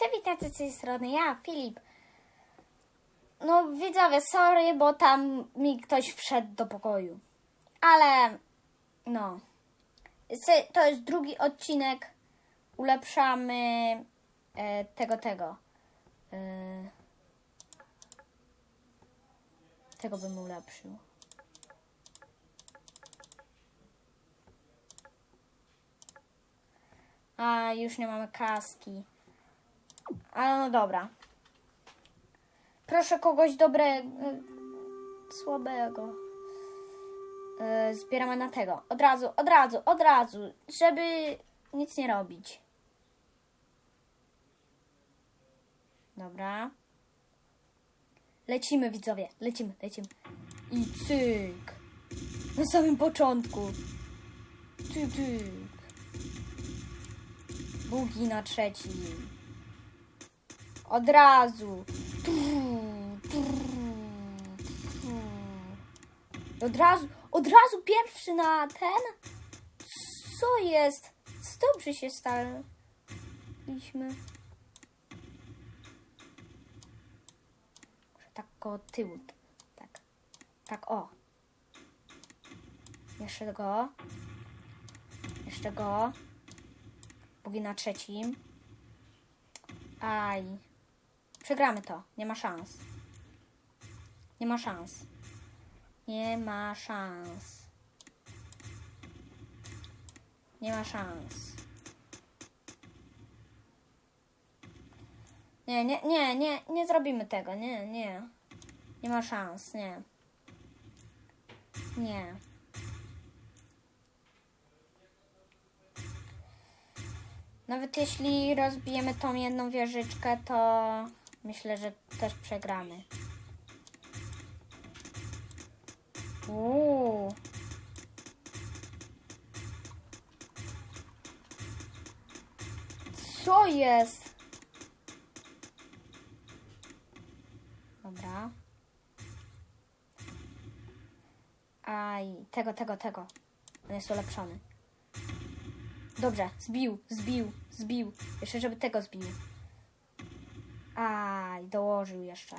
Cześć, witajcie z tej strony, ja, Filip. No widzowie, sorry, bo tam mi ktoś wszedł do pokoju. Ale, no. To jest drugi odcinek. Ulepszamy e, tego, tego. E, tego bym ulepszył. A, już nie mamy kaski. Ale no dobra. Proszę kogoś dobrego, słabego. E, zbieramy na tego. Od razu, od razu, od razu, żeby nic nie robić. Dobra. Lecimy, widzowie. Lecimy, lecimy. I cyk. Na samym początku. Cyk, cyk. Bugi na trzecim. Od razu. Od razu, od razu pierwszy na ten? Co jest? Dobrze się staliśmy? Tak koło tyłu. Tak. Tak, o. Jeszcze go. Jeszcze go. Bugi na trzecim. Aj. Przegramy to. Nie ma szans. Nie ma szans. Nie ma szans. Nie ma szans. Nie, nie, nie, nie, nie zrobimy tego. Nie, nie. Nie ma szans, nie. Nie. Nawet jeśli rozbijemy tą jedną wieżyczkę, to myślę, że też przegramy. Uuu. Co jest? Dobra. Aj, tego, tego, tego. On jest ulepszony. Dobrze, zbił, zbił, zbił. Jeszcze, żeby tego zbił. Aj, dołożył jeszcze.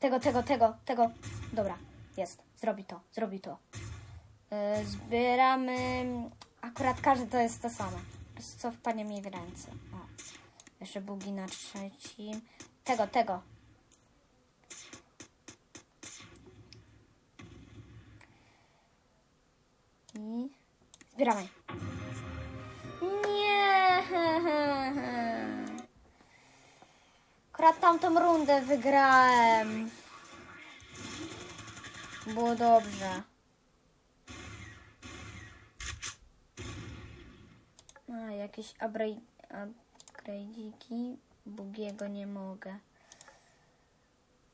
Tego, tego, tego, tego. Dobra, jest. Zrobi to, zrobi to. Yy, zbieramy. Akurat każdy to jest to samo. Co wpadnie mi w ręce. O. Jeszcze bugi na trzecim. Tego, tego. I zbieramy. Akurat tamtą rundę wygrałem. Było dobrze. A, jakieś upgrade- upgrade'iki. Bugiego nie mogę.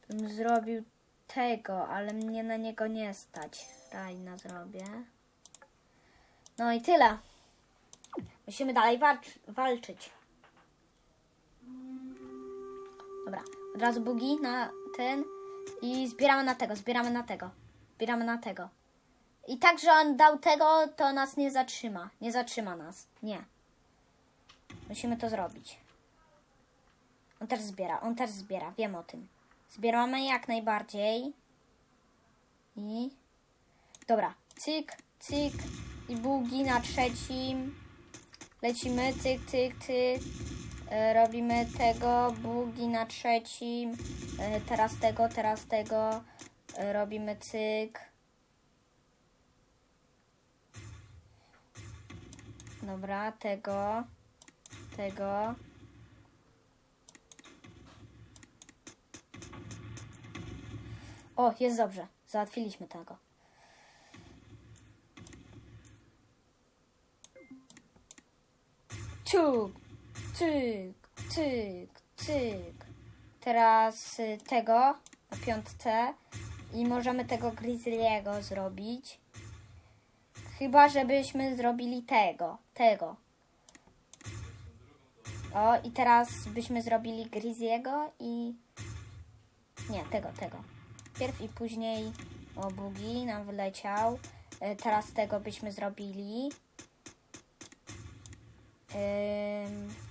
Bym zrobił tego, ale mnie na niego nie stać. Rajna zrobię. No i tyle. Musimy dalej walcz- walczyć. Dobra, od razu bugi na ten i zbieramy na tego, zbieramy na tego, zbieramy na tego. I tak, że on dał tego, to nas nie zatrzyma. Nie zatrzyma nas. Nie. Musimy to zrobić. On też zbiera, on też zbiera, wiem o tym. Zbieramy jak najbardziej. I... Dobra, cyk, cyk i bugi na trzecim. Lecimy, cyk, cyk, cyk. E, robimy tego, bugi na trzecim. E, teraz tego, teraz tego. E, robimy cyk. Dobra, tego, tego. O, jest dobrze. Załatwiliśmy tego. Ciuk, cyk, cyk, cyk. Teraz y, tego na piątce i możemy tego Grizzly'ego zrobić. Chyba, żebyśmy zrobili tego, tego. O, i teraz byśmy zrobili Grizzly'ego i... Nie, tego, tego. Pierw i później... O, Bugi nam wyleciał. Y, Teraz tego byśmy zrobili. Ym,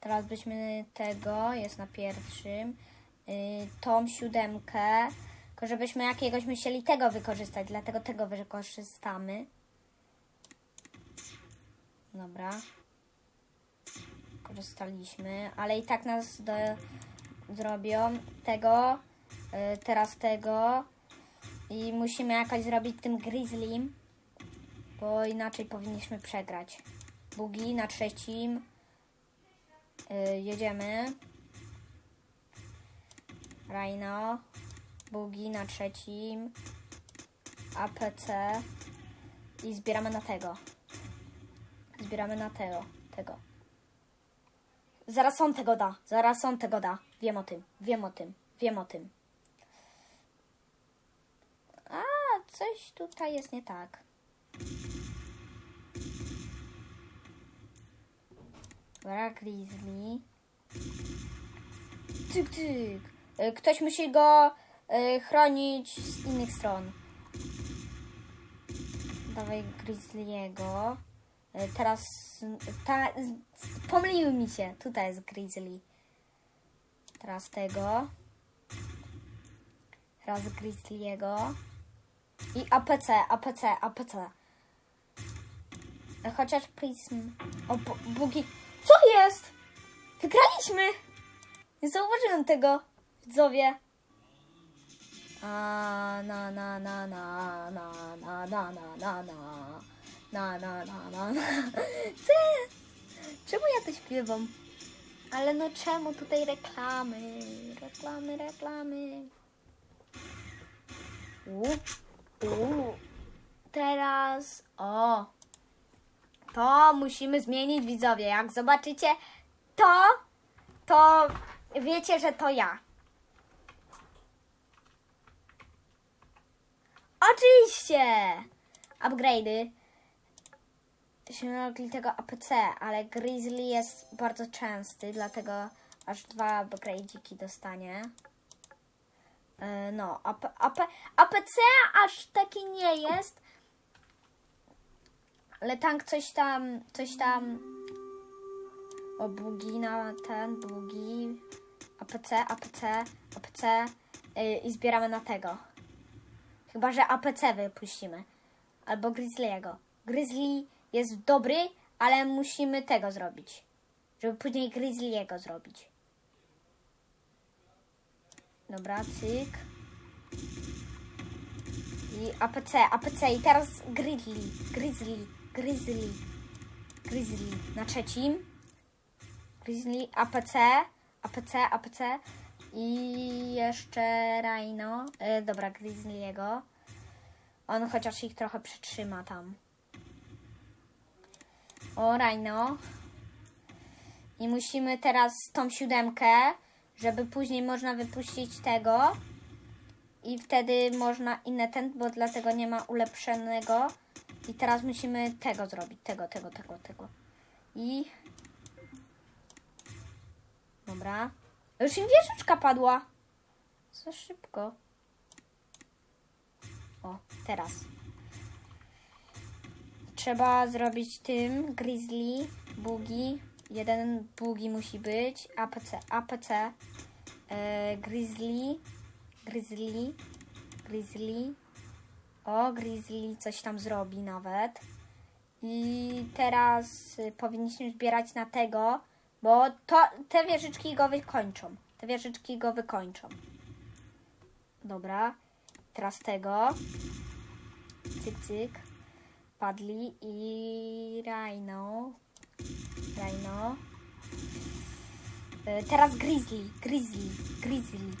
Teraz byśmy tego, jest na pierwszym, yy, tą siódemkę, tylko żebyśmy jakiegoś musieli tego wykorzystać, dlatego tego wykorzystamy. Dobra. Korzystaliśmy, ale i tak nas do, zrobią tego, yy, teraz tego i musimy jakoś zrobić tym grizzlym, bo inaczej powinniśmy przegrać. Bugi na trzecim. Yy, jedziemy. Rhino. Bugi na trzecim. APC. I zbieramy na tego. Zbieramy na tego. Tego. Zaraz on tego da. Zaraz on tego da. Wiem o tym. Wiem o tym. Wiem o tym. A, coś tutaj jest nie tak. Dobra, Grizzly. Tyk, tyk. Y, Ktoś musi go y, chronić z innych stron. Dawaj Grizzly'ego. Y, Teraz ta, pomyliły mi się. Tutaj jest Grizzly. Teraz tego. Teraz Grizzly'ego. I APC, APC, APC. Chociaż Prism. O, bu- bugi. Co jest? Wygraliśmy! Nie zauważyłem tego, widzowie. A na na na na na na na na na na na na na na na Co? Czemu ja to śpiewam? Ale no czemu tutaj reklamy? Reklamy, reklamy. U, u. Teraz o. To musimy zmienić widzowie. Jak zobaczycie to, to wiecie, że to ja. Oczywiście! Upgrade'y. Mogli tego APC, ale Grizzly jest bardzo częsty, dlatego aż dwa upgrade'iki dostanie. E, No, AP, AP, APC aż taki nie jest, ale tank coś tam, coś tam. O, bugi na ten, bugi. APC, APC, APC. Yy, I zbieramy na tego. Chyba, że APC wypuścimy. Albo Grizzly'ego. Grizzly jest dobry, ale musimy tego zrobić. Żeby później Grizzly'ego zrobić. Dobra, cyk. I APC, APC i teraz Grizzly, Grizzly, Grizzly, Grizzly na trzecim. Grizzly, APC, APC, APC i jeszcze Rhino. E, dobra, Grizzly'ego. On chociaż ich trochę przytrzyma tam. O, Rhino. I musimy teraz tą siódemkę, żeby później można wypuścić tego. I wtedy można inne ten, bo dlatego nie ma ulepszonego. I teraz musimy tego zrobić. Tego, tego, tego, tego. I... Dobra. Już im wieżyczka padła. Za szybko. O, teraz. Trzeba zrobić tym Grizzly, Bugi. Jeden Bugi musi być. APC, APC. E, grizzly. Grizzly. Grizzly. O, Grizzly coś tam zrobi nawet. I teraz y, powinniśmy zbierać na tego, bo to, te wieżyczki go wykończą. Te wieżyczki go wykończą. Dobra. Teraz tego. Cyk, cyk. Padli i Rhino. Rhino. Y, Teraz Grizzly, Grizzly, Grizzly,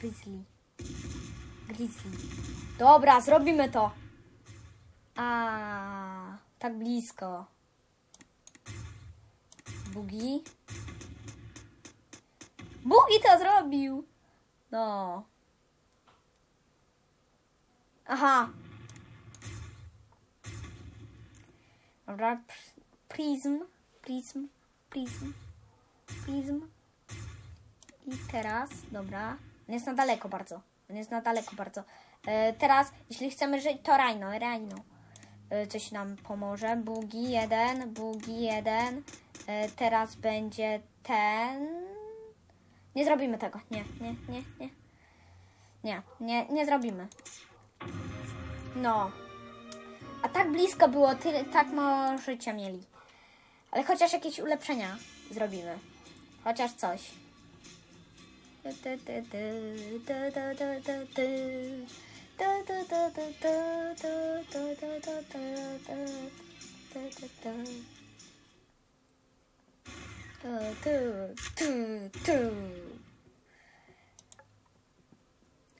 Grizzly, Grizzly. Dobra, zrobimy to. A, tak blisko. Bugi. Bugi to zrobił. No. Aha. Dobra, pr- prism, prism, prism, prism. I teraz, dobra, jest na daleko bardzo. On jest na daleko bardzo. E, teraz, jeśli chcemy żyć, to Rhino, Rhino. E, coś nam pomoże. Bugi jeden, bugi jeden. E, teraz będzie ten. Nie zrobimy tego. Nie, nie, nie, nie. Nie, nie, nie zrobimy. No. A tak blisko było, tyle, tak mało życia mieli. Ale chociaż jakieś ulepszenia zrobimy. Chociaż coś.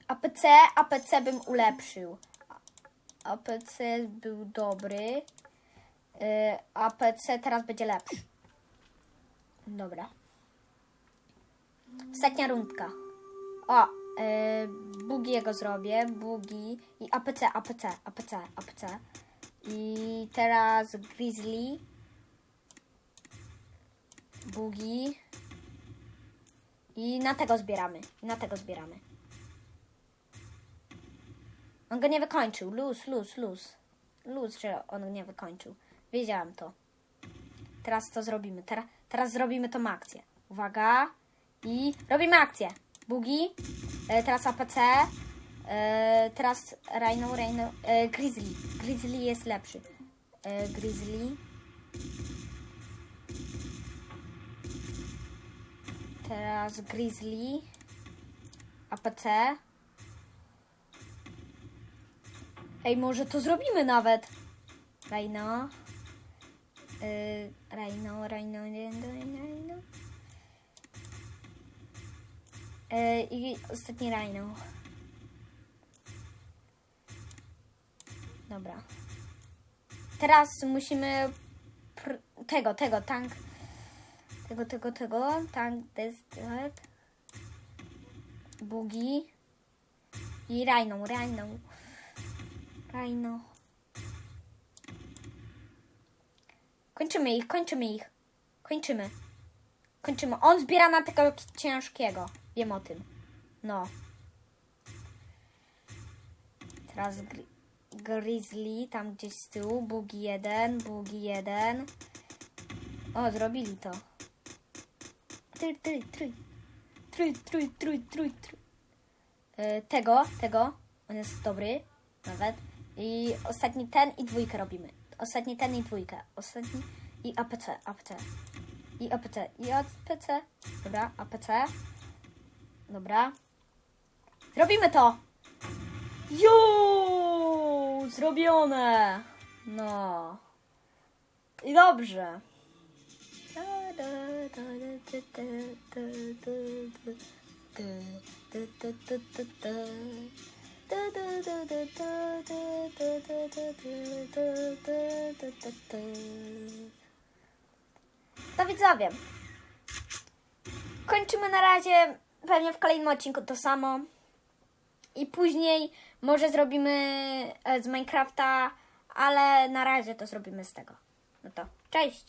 APC, APC bym ulepszył. APC był dobry. Yy, APC teraz będzie lepszy. Dobra. Ostatnia rundka. O, yy, Bugiego zrobię. Bugi i APC, APC, APC, APC. I teraz Grizzly. Bugi. I na tego zbieramy. Na tego zbieramy. On go nie wykończył. Luz, luz, luz. Luz, że on nie wykończył. Wiedziałam to. Teraz co zrobimy? Teraz, teraz zrobimy tą akcję. Uwaga. I robimy akcję. Bugi. E, teraz APC. E, teraz Rhino, Rhino. E, Grizzly. Grizzly jest lepszy. E, Grizzly. Teraz Grizzly. APC. Ej, może to zrobimy nawet. Rhino. Yy, Rhino, Rhino, Rhino, Rhino. Yy, I ostatni Rhino. Dobra. Teraz musimy tego, tego, tank. Tego, tego, tego. Tank, desert. Bugi. I Rhino, Rhino. Rhino. Kończymy ich, kończymy ich. Kończymy. Kończymy. On zbiera na tego ciężkiego. Wiem o tym. No. Teraz gri- Grizzly, tam gdzieś z tyłu. Bugi jeden, bugi jeden. O, zrobili to. Trój, trój, trój. Trój, trój, trój, trój, trój. E, Tego, tego. On jest dobry. Nawet. I ostatni ten i dwójkę robimy. Ostatni ten i dwójkę. Ostatni i APC, APC. I APC, i APC. Dobra, APC. Dobra. Zrobimy to! Jo! Zrobione! No. I dobrze. To widzowie. Kończymy na razie. Pewnie w kolejnym odcinku to samo. I później może zrobimy e, z Minecrafta, ale na razie to zrobimy z tego. No to cześć!